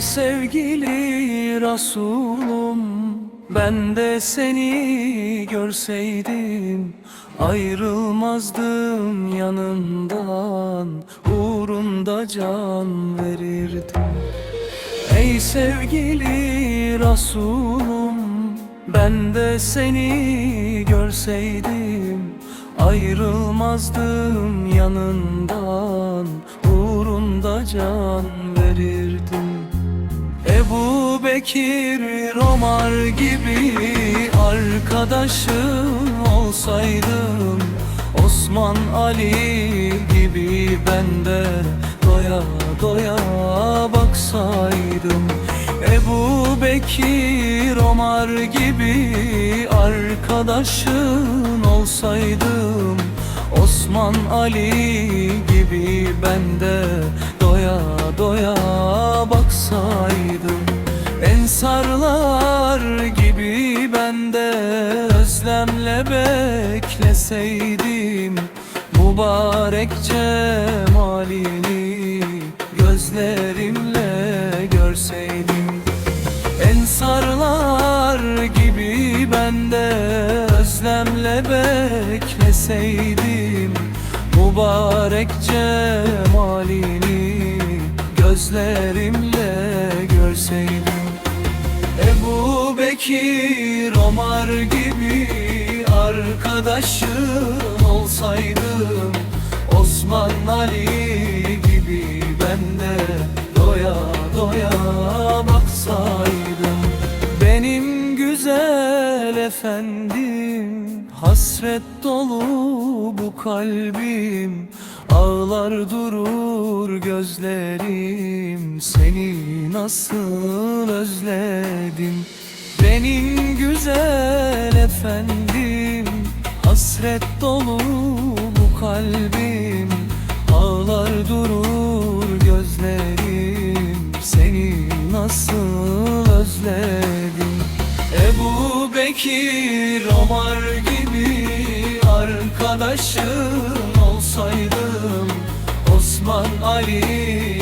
sevgili Resulum Ben de seni görseydim Ayrılmazdım yanından Uğrunda can verirdim. Ey sevgili Resulum Ben de seni görseydim Ayrılmazdım yanından Uğrunda can verirdim Ebu Bekir Ömer gibi arkadaşım olsaydım Osman Ali gibi ben de doya doya baksaydım. Ebu Bekir Ömer gibi arkadaşın olsaydım Osman Ali gibi ben de doya doya baksaydım Ensarlar gibi ben de özlemle bekleseydim Mübarek cemalini gözlerimle görseydim Ensarlar gibi ben de özlemle bekleseydim Mübarek cemalini gözlerimle Bekir Ömer gibi arkadaşım olsaydım Osman Ali gibi ben de doya doya baksaydım. Benim güzel efendim Hasret dolu bu kalbim. Ağlar durur gözlerim Seni nasıl özledim Benim güzel efendim Hasret dolu bu kalbim. Ağlar durur gözlerim Seni nasıl özledim? Ebu Bekir Ömer gibi arkadaşım olsaydım Osman Ali